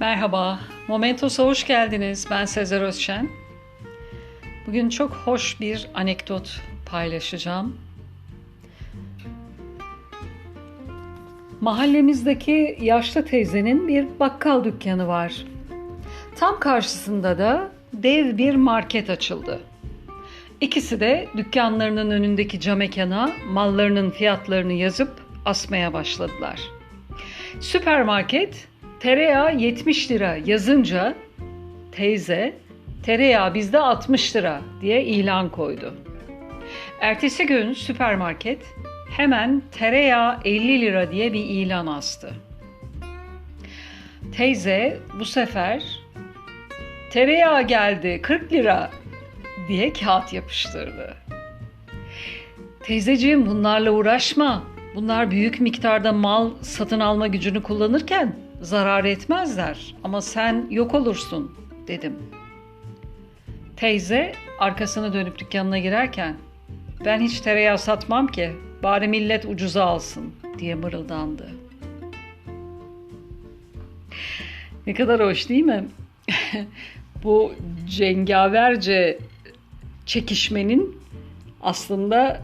Merhaba, Momentos'a hoş geldiniz. Ben Sezer Özşen. Bugün çok hoş bir anekdot paylaşacağım. Mahallemizdeki yaşlı teyzenin bir bakkal dükkanı var. Tam karşısında da dev bir market açıldı. İkisi de dükkanlarının önündeki cam mekana mallarının fiyatlarını yazıp asmaya başladılar. Süpermarket tereyağı 70 lira yazınca teyze tereyağı bizde 60 lira diye ilan koydu. Ertesi gün süpermarket hemen tereyağı 50 lira diye bir ilan astı. Teyze bu sefer tereyağı geldi 40 lira diye kağıt yapıştırdı. Teyzeciğim bunlarla uğraşma. Bunlar büyük miktarda mal satın alma gücünü kullanırken zarar etmezler ama sen yok olursun dedim. Teyze arkasını dönüp dükkanına girerken ben hiç tereyağı satmam ki bari millet ucuza alsın diye mırıldandı. Ne kadar hoş değil mi? Bu cengaverce çekişmenin aslında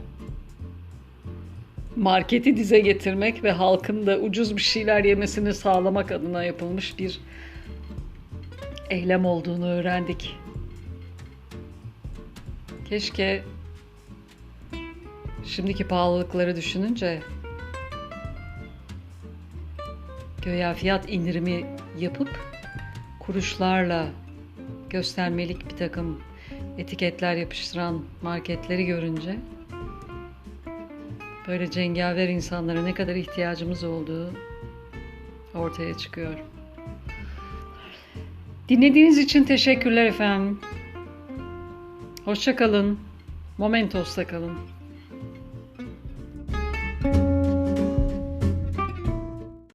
marketi dize getirmek ve halkın da ucuz bir şeyler yemesini sağlamak adına yapılmış bir eylem olduğunu öğrendik. Keşke şimdiki pahalılıkları düşününce göya fiyat indirimi yapıp kuruşlarla göstermelik bir takım etiketler yapıştıran marketleri görünce böyle cengaver insanlara ne kadar ihtiyacımız olduğu ortaya çıkıyor. Dinlediğiniz için teşekkürler efendim. Hoşça kalın. Momentos'ta kalın.